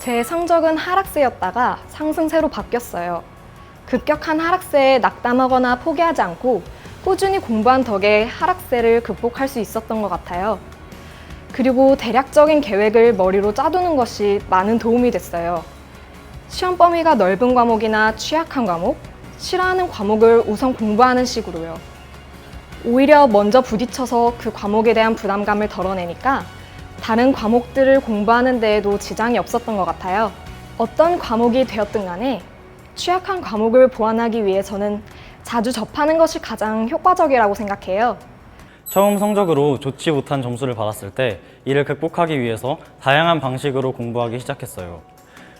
제 성적은 하락세였다가 상승세로 바뀌었어요. 급격한 하락세에 낙담하거나 포기하지 않고 꾸준히 공부한 덕에 하락세를 극복할 수 있었던 것 같아요. 그리고 대략적인 계획을 머리로 짜두는 것이 많은 도움이 됐어요. 시험 범위가 넓은 과목이나 취약한 과목, 싫어하는 과목을 우선 공부하는 식으로요. 오히려 먼저 부딪혀서 그 과목에 대한 부담감을 덜어내니까 다른 과목들을 공부하는 데에도 지장이 없었던 것 같아요. 어떤 과목이 되었든 간에 취약한 과목을 보완하기 위해서는 자주 접하는 것이 가장 효과적이라고 생각해요. 처음 성적으로 좋지 못한 점수를 받았을 때 이를 극복하기 위해서 다양한 방식으로 공부하기 시작했어요.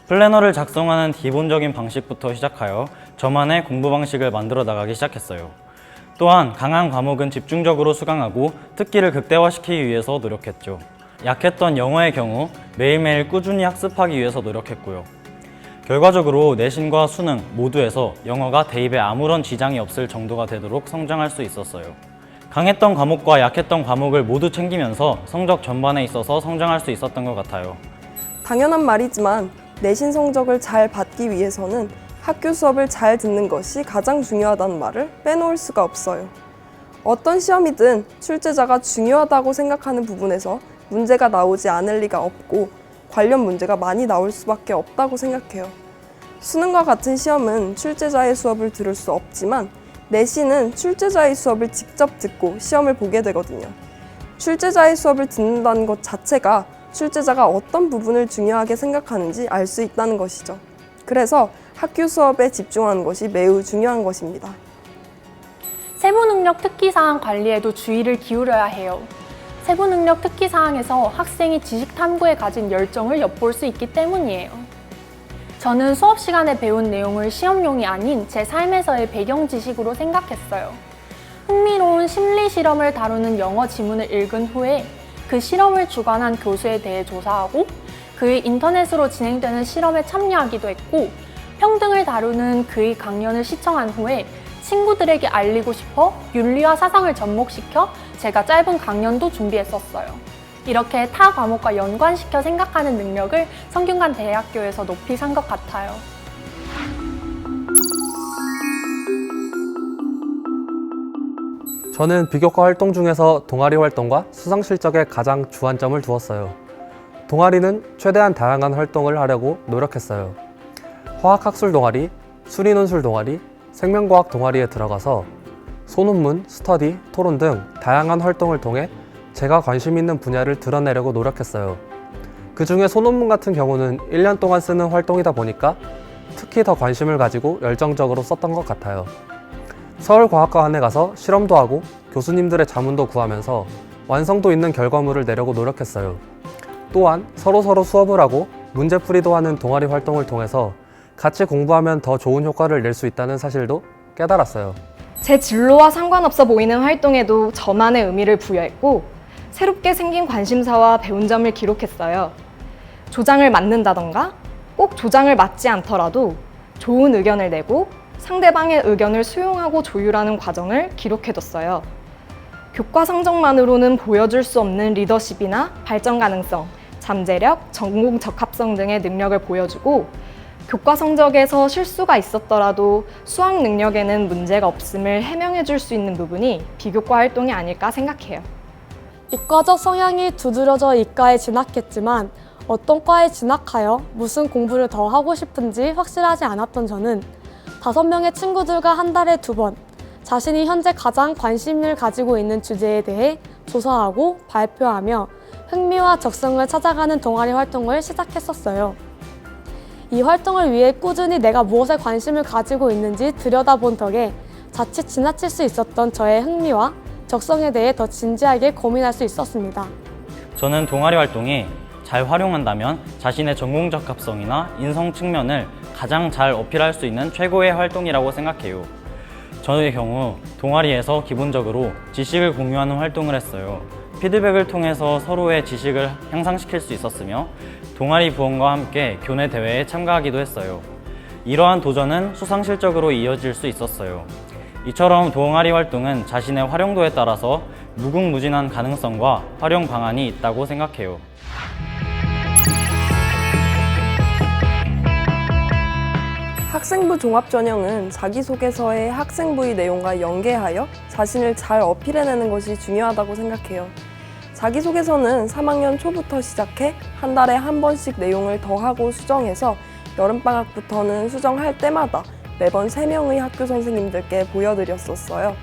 플래너를 작성하는 기본적인 방식부터 시작하여 저만의 공부 방식을 만들어 나가기 시작했어요. 또한 강한 과목은 집중적으로 수강하고 특기를 극대화시키기 위해서 노력했죠. 약했던 영어의 경우 매일매일 꾸준히 학습하기 위해서 노력했고요. 결과적으로 내신과 수능 모두에서 영어가 대입에 아무런 지장이 없을 정도가 되도록 성장할 수 있었어요. 강했던 과목과 약했던 과목을 모두 챙기면서 성적 전반에 있어서 성장할 수 있었던 것 같아요. 당연한 말이지만 내신 성적을 잘 받기 위해서는 학교 수업을 잘 듣는 것이 가장 중요하다는 말을 빼놓을 수가 없어요. 어떤 시험이든 출제자가 중요하다고 생각하는 부분에서 문제가 나오지 않을 리가 없고 관련 문제가 많이 나올 수밖에 없다고 생각해요. 수능과 같은 시험은 출제자의 수업을 들을 수 없지만 내신은 출제자의 수업을 직접 듣고 시험을 보게 되거든요. 출제자의 수업을 듣는다는 것 자체가 출제자가 어떤 부분을 중요하게 생각하는지 알 수 있다는 것이죠. 그래서 학교 수업에 집중하는 것이 매우 중요한 것입니다. 세부 능력 특기 사항 관리에도 주의를 기울여야 해요. 세부 능력 특기 사항에서 학생이 지식 탐구에 가진 열정을 엿볼 수 있기 때문이에요. 저는 수업 시간에 배운 내용을 시험용이 아닌 제 삶에서의 배경 지식으로 생각했어요. 흥미로운 심리 실험을 다루는 영어 지문을 읽은 후에 그 실험을 주관한 교수에 대해 조사하고 그의 인터넷으로 진행되는 실험에 참여하기도 했고 평등을 다루는 그의 강연을 시청한 후에 친구들에게 알리고 싶어 윤리와 사상을 접목시켜 제가 짧은 강연도 준비했었어요. 이렇게 타 과목과 연관시켜 생각하는 능력을 성균관 대학교에서 높이 산 것 같아요. 저는 비교과 활동 중에서 동아리 활동과 수상 실적에 가장 주안점을 두었어요. 동아리는 최대한 다양한 활동을 하려고 노력했어요. 화학학술 동아리, 수리논술 동아리, 생명과학 동아리에 들어가서 소논문, 스터디, 토론 등 다양한 활동을 통해 제가 관심 있는 분야를 드러내려고 노력했어요. 그 중에 소논문 같은 경우는 1년 동안 쓰는 활동이다 보니까 특히 더 관심을 가지고 열정적으로 썼던 것 같아요. 서울과학과원에 가서 실험도 하고 교수님들의 자문도 구하면서 완성도 있는 결과물을 내려고 노력했어요. 또한 서로 서로 수업을 하고 문제풀이도 하는 동아리 활동을 통해서 같이 공부하면 더 좋은 효과를 낼 수 있다는 사실도 깨달았어요. 제 진로와 상관없어 보이는 활동에도 저만의 의미를 부여했고 새롭게 생긴 관심사와 배운 점을 기록했어요. 조장을 맞는다던가 꼭 조장을 맞지 않더라도 좋은 의견을 내고 상대방의 의견을 수용하고 조율하는 과정을 기록해뒀어요. 교과 성적만으로는 보여줄 수 없는 리더십이나 발전 가능성, 잠재력, 전공 적합성 등의 능력을 보여주고 교과 성적에서 실수가 있었더라도 수학 능력에는 문제가 없음을 해명해 줄 수 있는 부분이 비교과 활동이 아닐까 생각해요. 이과적 성향이 두드러져 이과에 진학했지만 어떤 과에 진학하여 무슨 공부를 더 하고 싶은지 확실하지 않았던 저는 다섯 명의 친구들과 한 달에 두 번 자신이 현재 가장 관심을 가지고 있는 주제에 대해 조사하고 발표하며 흥미와 적성을 찾아가는 동아리 활동을 시작했었어요. 이 활동을 위해 꾸준히 내가 무엇에 관심을 가지고 있는지 들여다본 덕에 자칫 지나칠 수 있었던 저의 흥미와 적성에 대해 더 진지하게 고민할 수 있었습니다. 저는 동아리 활동이 잘 활용한다면 자신의 전공 적합성이나 인성 측면을 가장 잘 어필할 수 있는 최고의 활동이라고 생각해요. 저의 경우 동아리에서 기본적으로 지식을 공유하는 활동을 했어요. 피드백을 통해서 서로의 지식을 향상시킬 수 있었으며 동아리 부원과 함께 교내 대회에 참가하기도 했어요. 이러한 도전은 수상 실적으로 이어질 수 있었어요. 이처럼 동아리 활동은 자신의 활용도에 따라서 무궁무진한 가능성과 활용 방안이 있다고 생각해요. 학생부 종합전형은 자기소개서의 학생부의 내용과 연계하여 자신을 잘 어필해내는 것이 중요하다고 생각해요. 자기소개서는 3학년 초부터 시작해 한 달에 한 번씩 내용을 더하고 수정해서 여름방학부터는 수정할 때마다 매번 3명의 학교 선생님들께 보여드렸었어요.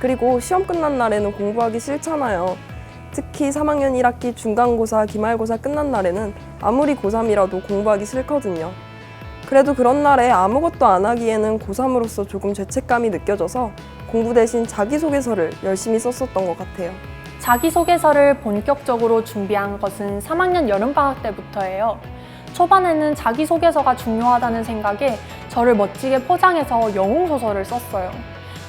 그리고 시험 끝난 날에는 공부하기 싫잖아요. 특히 3학년 1학기 중간고사, 기말고사 끝난 날에는 아무리 고3이라도 공부하기 싫거든요. 그래도 그런 날에 아무것도 안 하기에는 고3으로서 조금 죄책감이 느껴져서 공부 대신 자기소개서를 열심히 썼었던 것 같아요. 자기소개서를 본격적으로 준비한 것은 3학년 여름방학 때부터예요. 초반에는 자기소개서가 중요하다는 생각에 저를 멋지게 포장해서 영웅소설을 썼어요.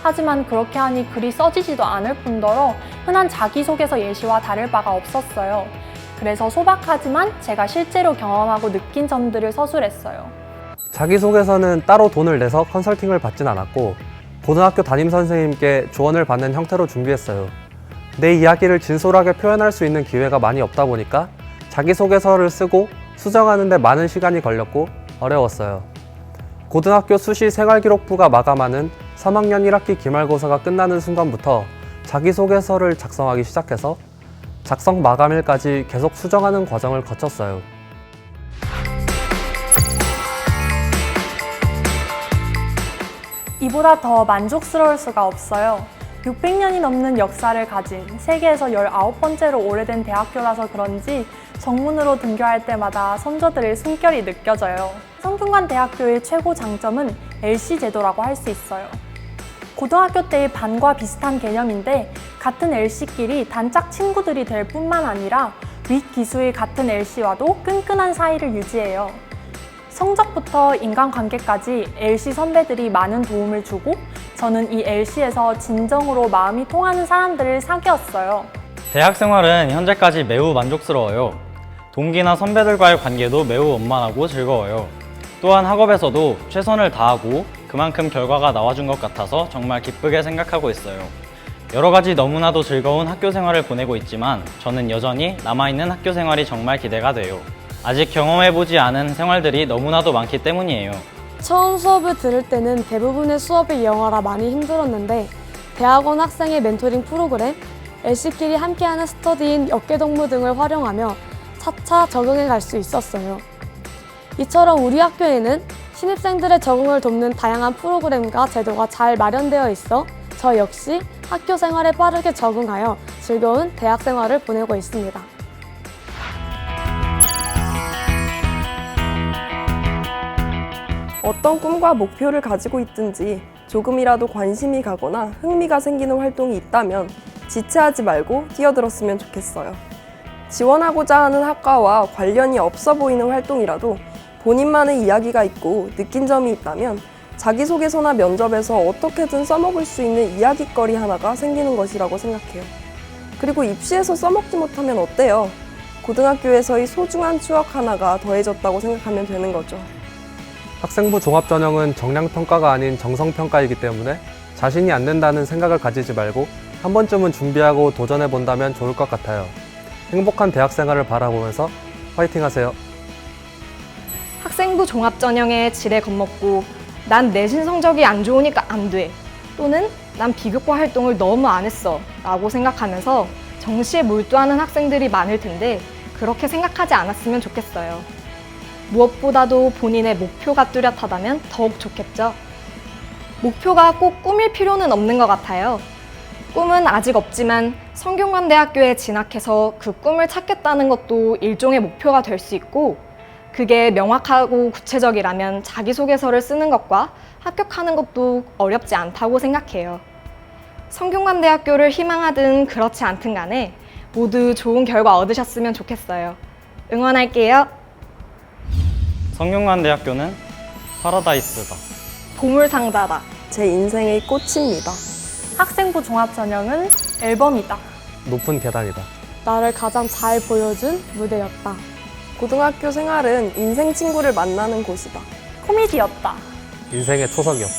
하지만 그렇게 하니 글이 써지지도 않을 뿐더러 흔한 자기소개서 예시와 다를 바가 없었어요. 그래서 소박하지만 제가 실제로 경험하고 느낀 점들을 서술했어요. 자기소개서는 따로 돈을 내서 컨설팅을 받진 않았고 고등학교 담임 선생님께 조언을 받는 형태로 준비했어요. 내 이야기를 진솔하게 표현할 수 있는 기회가 많이 없다 보니까 자기소개서를 쓰고 수정하는데 많은 시간이 걸렸고 어려웠어요. 고등학교 수시 생활기록부가 마감하는 3학년 1학기 기말고사가 끝나는 순간부터 자기소개서를 작성하기 시작해서 작성 마감일까지 계속 수정하는 과정을 거쳤어요. 이보다 더 만족스러울 수가 없어요. 600년이 넘는 역사를 가진 세계에서 19번째로 오래된 대학교라서 그런지 정문으로 등교할 때마다 선조들의 숨결이 느껴져요. 성균관 대학교의 최고 장점은 LC 제도라고 할 수 있어요. 고등학교 때의 반과 비슷한 개념인데 같은 LC끼리 단짝 친구들이 될 뿐만 아니라 윗 기수의 같은 LC와도 끈끈한 사이를 유지해요. 성적부터 인간관계까지 LC 선배들이 많은 도움을 주고 저는 이 LC에서 진정으로 마음이 통하는 사람들을 사귀었어요. 대학 생활은 현재까지 매우 만족스러워요. 동기나 선배들과의 관계도 매우 원만하고 즐거워요. 또한 학업에서도 최선을 다하고 그만큼 결과가 나와준 것 같아서 정말 기쁘게 생각하고 있어요. 여러 가지 너무나도 즐거운 학교 생활을 보내고 있지만 저는 여전히 남아있는 학교 생활이 정말 기대가 돼요. 아직 경험해보지 않은 생활들이 너무나도 많기 때문이에요. 처음 수업을 들을 때는 대부분의 수업이 영어라 많이 힘들었는데 대학원 학생의 멘토링 프로그램, LC끼리 함께하는 스터디인 어깨동무 등을 활용하며 차차 적응해 갈 수 있었어요. 이처럼 우리 학교에는 신입생들의 적응을 돕는 다양한 프로그램과 제도가 잘 마련되어 있어 저 역시 학교 생활에 빠르게 적응하여 즐거운 대학 생활을 보내고 있습니다. 어떤 꿈과 목표를 가지고 있든지 조금이라도 관심이 가거나 흥미가 생기는 활동이 있다면 지체하지 말고 뛰어들었으면 좋겠어요. 지원하고자 하는 학과와 관련이 없어 보이는 활동이라도 본인만의 이야기가 있고 느낀 점이 있다면 자기소개서나 면접에서 어떻게든 써먹을 수 있는 이야기거리 하나가 생기는 것이라고 생각해요. 그리고 입시에서 써먹지 못하면 어때요? 고등학교에서의 소중한 추억 하나가 더해졌다고 생각하면 되는 거죠. 학생부 종합전형은 정량평가가 아닌 정성평가이기 때문에 자신이 안 된다는 생각을 가지지 말고 한 번쯤은 준비하고 도전해 본다면 좋을 것 같아요. 행복한 대학 생활을 바라보면서 화이팅 하세요. 학생부 종합전형에 지레 겁먹고 난 내신 성적이 안 좋으니까 안 돼. 또는 난 비교과 활동을 너무 안 했어. 라고 생각하면서 정시에 몰두하는 학생들이 많을 텐데 그렇게 생각하지 않았으면 좋겠어요. 무엇보다도 본인의 목표가 뚜렷하다면 더욱 좋겠죠. 목표가 꼭 꿈일 필요는 없는 것 같아요. 꿈은 아직 없지만 성균관대학교에 진학해서 그 꿈을 찾겠다는 것도 일종의 목표가 될 수 있고 그게 명확하고 구체적이라면 자기소개서를 쓰는 것과 합격하는 것도 어렵지 않다고 생각해요. 성균관대학교를 희망하든 그렇지 않든 간에 모두 좋은 결과 얻으셨으면 좋겠어요. 응원할게요. 성균관대학교는 파라다이스다. 보물상자다. 제 인생의 꽃입니다. 학생부 종합전형은 앨범이다. 높은 계단이다. 나를 가장 잘 보여준 무대였다. 고등학교 생활은 인생 친구를 만나는 곳이다. 코미디였다. 인생의 초석이었다.